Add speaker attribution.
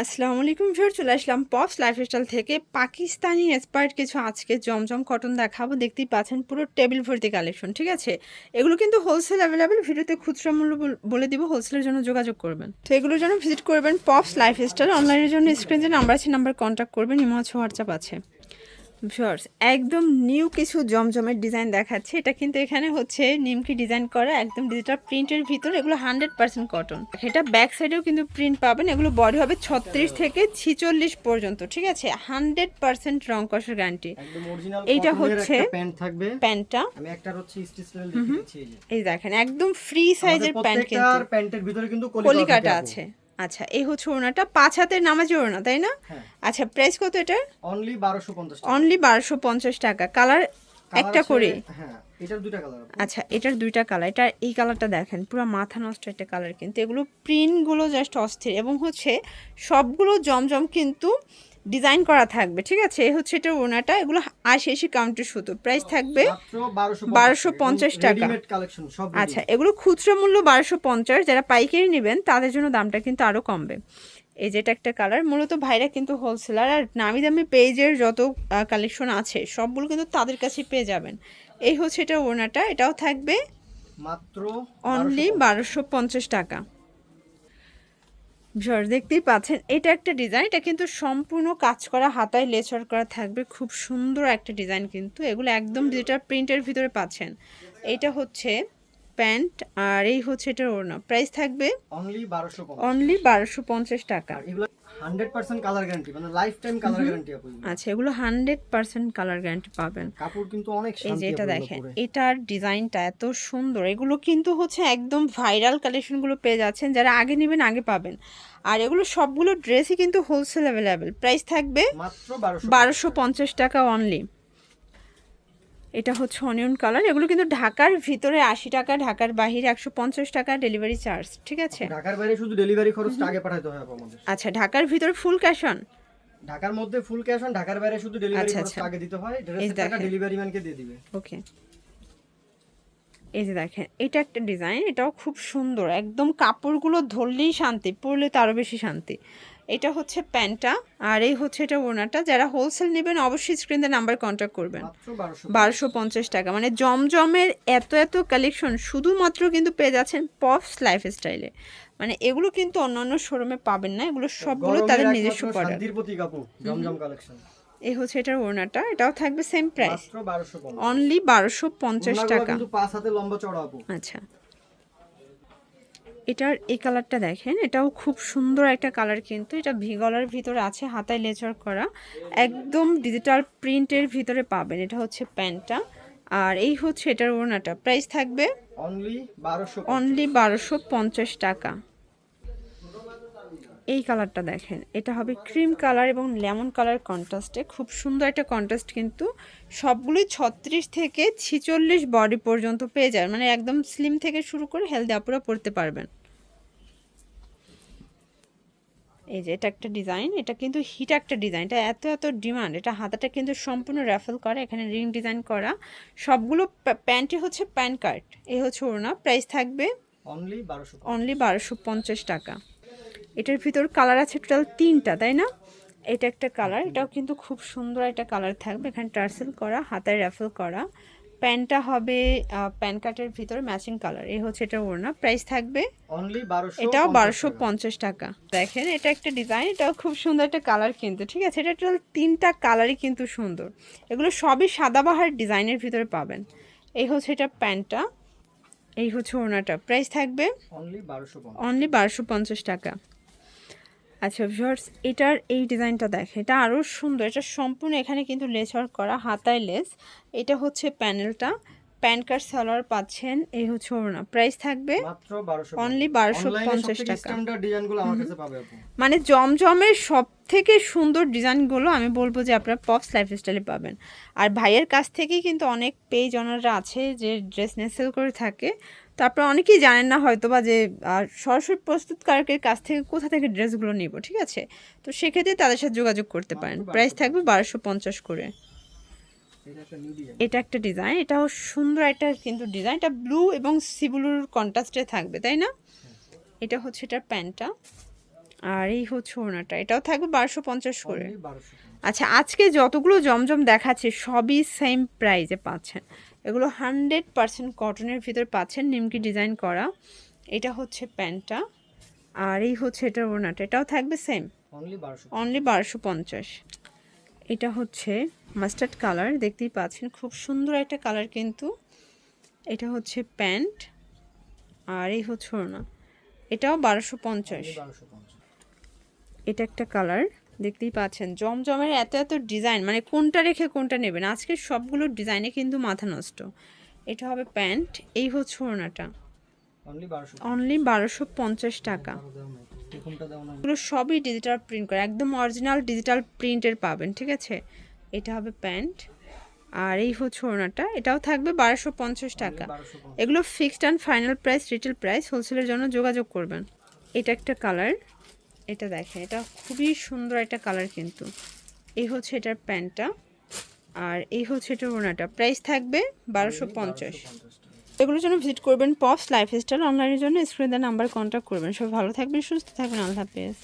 Speaker 1: আসসালামু আলাইকুম ফের চলে আসলাম পপস লাইফস্টাইল থেকে। পাকিস্তানি এক্সপার্ট কিছু আজকে জমজম কটন দেখাবো। দেখতেই পাচ্ছেন পুরো টেবিল ভর্তি কালেকশন, ঠিক আছে? এগুলো কিন্তু হোলসেল অ্যাভেলেবেল ভিডিওতে খুচরা মূল্য বলে দিব হোলসেলের জন্য যোগাযোগ করবেন। তো এগুলোর জন্য ভিজিট করবেন পপস লাইফস্টাইল অনলাইনের জন্য স্ক্রিনে নাম্বার আছে নাম্বার কন্ট্যাক্ট করবেন, ইমো আছে হোয়াটসঅ্যাপ আছে। ভিউয়ার্স একদম নিউ কিছু জমজমের ডিজাইন দেখাচ্ছে। এটা কিন্তু এখানে হচ্ছে নিমকি ডিজাইন করা একদম ডিজিটাল প্রিন্টের ভিতর। এগুলো হান্ড্রেড পার্সেন্ট কটন এটা ব্যাক সাইডেও কিন্তু প্রিন্ট পাবেন। এগুলো বডি হবে ছত্রিশ থেকে ছিচল্লিশ পর্যন্ত ঠিক আছে? হান্ড্রেড পার্সেন্ট রং কষার গ্যারান্টি এইটা হচ্ছে
Speaker 2: প্যান্ট থাকবে।
Speaker 1: প্যান্টটা
Speaker 2: এই
Speaker 1: দেখেন একদম ফ্রি সাইজের প্যান্ট কিন্তু।
Speaker 2: প্যান্টের ভিতরে কিন্তু
Speaker 1: কলিকাটা আছে। আচ্ছা এই হচ্ছে ওড়নাটা। পাঁচ হাতের নামাজি ওড়না তাই না?
Speaker 2: হ্যাঁ।
Speaker 1: আচ্ছা প্রাইস কত এটার?
Speaker 2: অনলি বারোশো পঞ্চাশ
Speaker 1: অনলি বারোশো পঞ্চাশ টাকা। কালার একটা করে
Speaker 2: হ্যাঁ
Speaker 1: আচ্ছা এটার দুইটা কালার এটা এই কালারটা দেখেন পুরো মাথা নষ্ট একটা কালার কিন্তু। এগুলো প্রিন্টগুলো জাস্ট অস্থির। এবং হচ্ছে সবগুলো জমজম কিন্তু ডিজাইন করা থাকবে ঠিক আছে? এই হচ্ছে এটা ওনাটা এগুলো আশি আশি কাউন্টের সুতো। প্রাইস থাকবে
Speaker 2: বারোশো
Speaker 1: পঞ্চাশ টাকা। আচ্ছা এগুলো খুচরো মূল্য বারোশো পঞ্চাশ যারা পাইকারি নেবেন তাদের জন্য দামটা কিন্তু আরও কমবে। এই যেটা একটা কালার মূলত ভাইরা কিন্তু হোলসেলার আর নামি দামি পেজের যত কালেকশন আছে সবগুলো কিন্তু তাদের কাছে পেয়ে যাবেন। এই হচ্ছে এটা ওনাটা এটাও থাকবে
Speaker 2: মাত্র
Speaker 1: অনলি বারোশো পঞ্চাশ টাকা। ভিউয়ার্স দেখতেই পাচ্ছেন এটা একটা ডিজাইন এটা কিন্তু সম্পূর্ণ কাজ করা হাতায় লেচার করা থাকবে খুব সুন্দর একটা ডিজাইন কিন্তু এগুলো একদম ডিজিটাল প্রিন্টের ভিতরে পাচ্ছেন। এটা হচ্ছে প্যান্ট আর এই হচ্ছে এটা ওড়না প্রাইস থাকবে
Speaker 2: অনলি বারোশো
Speaker 1: অনলি বারোশো পঞ্চাশ টাকা।
Speaker 2: 100% কালার গ্যারান্টি মানে লাইফ টাইম কালার গ্যারান্টি
Speaker 1: আচ্ছা এগুলো হান্ড্রেড পার্সেন্ট কালার গ্যারান্টি পাবেন।
Speaker 2: কাপড় কিন্তু অনেক
Speaker 1: এই যে এটা দেখেন এটার ডিজাইনটা এত সুন্দর। এগুলো কিন্তু হচ্ছে একদম ভাইরাল কালেকশনগুলো পেয়ে যাচ্ছেন যারা আগে নেবেন আগে পাবেন। আর এগুলো সবগুলো ড্রেসই কিন্তু হোলসেল অ্যাভেলেবেল প্রাইস থাকবে
Speaker 2: মাত্র
Speaker 1: বারোশো পঞ্চাশ টাকা। অনলি এটা হচ্ছে অনিয়ন কালার। এগুলো কিন্তু ঢাকার ভিতরে আশি টাকা ঢাকার বাহিরে একশো পঞ্চাশ টাকা ডেলিভারি চার্জ ঠিক আছে?
Speaker 2: ঢাকার বাইরে শুধু ডেলিভারি খরচটা আগে পাঠাতে হয় আমাদের
Speaker 1: আচ্ছা ঢাকার ভিতরে ফুল ক্যাশ অন
Speaker 2: ঢাকার মধ্যে ফুল ক্যাশ অন ঢাকার বাইরে শুধু ডেলিভারি
Speaker 1: আচ্ছা,
Speaker 2: খরচটা
Speaker 1: আচ্ছা।
Speaker 2: আগে দিতে হয়। ড্রেসের টাকা ডেলিভারি ম্যানকে দিয়ে দিবে।
Speaker 1: ওকে এই যে দেখেন এটা একটা ডিজাইন এটাও খুব সুন্দর। একদম কাপড়গুলো ধরলেই শান্তি পরলে তো আরও বেশি শান্তি। এটা হচ্ছে প্যান্টটা আর এই হচ্ছে এটা ওনাটা যারা হোলসেল নেবেন অবশ্যই স্ক্রিনে নাম্বার কন্ট্যাক্ট করবেন। বারোশো পঞ্চাশ। টাকা। মানে জমজমের এত এত কালেকশন শুধুমাত্র কিন্তু পেয়ে যাচ্ছেন পপস লাইফস্টাইলে মানে এগুলো কিন্তু অন্যান্য শোরুমে পাবেন না। এগুলো সবগুলো তাদের নিজস্ব প্রোডাক্ট
Speaker 2: জমজম কালেকশন
Speaker 1: এই হচ্ছে এটার ওনাটা এটাও থাকবে সেম প্রাইস অনলি বারোশো পঞ্চাশ। টাকা। আচ্ছা। এটার এই কালারটা দেখেন এটাও খুব সুন্দর একটা কালার কিন্তু। এটা ভিগলার ভিতরে আছে হাতায় লেচার করা। একদম ডিজিটাল প্রিন্টের ভিতরে পাবেন এটা হচ্ছে প্যান্টটা। আর এই হচ্ছে এটার ওড়নাটা। প্রাইস থাকবে
Speaker 2: অনলি বারোশো
Speaker 1: অনলি বারোশো পঞ্চাশ টাকা। এই কালারটা দেখেন। এটা হবে ক্রিম কালার এবং লেমন কালার কন্ট্রাস্টে। খুব সুন্দর একটা কন্ট্রাস্ট কিন্তু সবগুলোই ছত্রিশ থেকে ছিচল্লিশ বডি পর্যন্ত পেয়ে যায় মানে একদম স্লিম থেকে শুরু করে হেলদি আপুরা পড়তে পারবেন। এই যে এটা একটা ডিজাইন। এটা কিন্তু হিট একটা ডিজাইন। এটা এত এত ডিমান্ড। এটা হাতাটা কিন্তু সম্পূর্ণ র্যাফেল করা এখানে রিং ডিজাইন করা। সবগুলো প্যান্টই হচ্ছে প্যান কার্ড এই হচ্ছে ওড়না। প্রাইস থাকবে
Speaker 2: অনলি বারোশো
Speaker 1: অনলি বারোশো পঞ্চাশ টাকা। এটার ভিতর কালার আছে টোটাল তিনটা তাই না? এটা একটা কালার এটাও কিন্তু খুব সুন্দর একটা কালার থাকবে। এখানে টার্সেল করা হাতায় র্যাফেল করা। প্যান্টটা হবে প্যান কার্টের ভিতরে ম্যাচিং কালার এই হচ্ছে এটা ওড়না। প্রাইস থাকবে
Speaker 2: অনলি 1200
Speaker 1: এটাও বারোশো পঞ্চাশ টাকা। দেখেন এটা একটা ডিজাইন এটাও খুব সুন্দর একটা কালার কিন্তু ঠিক আছে? এটা টোটাল তিনটা কালারই কিন্তু সুন্দর। এগুলো সবই সাদাবাহার ডিজাইনের ভিতরে পাবেন। এই হচ্ছে এটা প্যান্টটা এই হচ্ছে ওড়নাটা। প্রাইস থাকবে
Speaker 2: অনলি 1250
Speaker 1: অনলি বারোশো পঞ্চাশ টাকা। আচ্ছা ভিউয়ার্স এটার এই ডিজাইনটা দেখে এটা আরও সুন্দর এটা সম্পূর্ণ এখানে কিন্তু লেস ওয়ার্ক করা হাতায় লেস এটা হচ্ছে প্যানেলটা প্যান কার্ড সালোয়ার পাচ্ছেন এই হচ্ছে ওড়না প্রাইস থাকবে
Speaker 2: 1200
Speaker 1: Only 1250 টাকা। মানে জমজমের সব থেকে সুন্দর ডিজাইনগুলো আমি বলব যে আপনারা পপস লাইফস্টাইলে পাবেন। আর ভাইয়ের কাছ থেকেই কিন্তু অনেক পেজ অনাররা আছে যে ড্রেস নেসেল করে থাকে। তো আপনারা অনেকেই জানেন না হয়তো বা যে সরাসরি প্রস্তুতকারকের কাছ থেকে কোথা থেকে ড্রেসগুলো নিব ঠিক আছে? তো সেক্ষেত্রে তাদের সাথে যোগাযোগ করতে পারেন। প্রাইস থাকবে বারোশো পঞ্চাশ করে।
Speaker 2: এটা একটা ডিজাইন
Speaker 1: এটাও সুন্দর একটা কিন্তু ডিজাইন এটা ব্লু এবং সিবুলুর কন্ট্রাস্টে থাকবে তাই না? এটা হচ্ছে এটার প্যান্টটা আর এই হচ্ছে ওনাটা এটাও থাকবে বারোশো পঞ্চাশ করে।
Speaker 2: Only 1250
Speaker 1: আচ্ছা আজকে যতগুলো জমজম দেখাচ্ছে সবই সেম প্রাইজে পাচ্ছেন। এগুলো হান্ড্রেড পার্সেন্ট কটনের ভিতর পাচ্ছেন নিমকি ডিজাইন করা। এটা হচ্ছে প্যান্টটা আর এই হচ্ছে এটার ওড়নাটা। এটাও থাকবে সেম
Speaker 2: Only 1250
Speaker 1: অনলি বারোশো পঞ্চাশ। এটা হচ্ছে মাস্টার্ড কালার দেখতেই পাচ্ছেন খুব সুন্দর একটা কালার কিন্তু। এটা হচ্ছে প্যান্ট আর এই হচ্ছে ওড়না। এটাও বারোশো পঞ্চাশ। এটা একটা কালার দেখতেই পাচ্ছেন। জমজমের এত এত ডিজাইন মানে কোনটা রেখে কোনটা নেবেন? আজকে সবগুলো ডিজাইনে কিন্তু মাথা নষ্ট। এটা হবে প্যান্ট এই হচ্ছে ওড়নাটা। অনলি বারোশো পঞ্চাশ টাকা। এগুলো সবই ডিজিটাল প্রিন্ট করা একদম অরিজিনাল ডিজিটাল প্রিন্টের পাবেন ঠিক আছে? এটা হবে প্যান্ট আর এই হচ্ছে ওড়নাটা। এটাও থাকবে বারোশো পঞ্চাশ টাকা। এগুলো fixed and final price retail price হোলসেলের জন্য যোগাযোগ করবেন। এটা একটা কালার এটা দেখেন, এটা খুবই সুন্দর একটা কালার কিন্তু। এই হচ্ছে এটার প্যান্টটা আর এই হচ্ছে এটার ওনাটা প্রাইস থাকবে বারোশো পঞ্চাশ।
Speaker 2: 1250 টাকা
Speaker 1: এগুলোর জন্য ভিজিট করবেন পপস লাইফস্টাইল অনলাইনের জন্য স্ক্রিনে নাম্বার কন্ট্যাক্ট করবেন। সব ভালো থাকবেন, সুস্থ থাকবেন, আল্লাহ হাফেজ।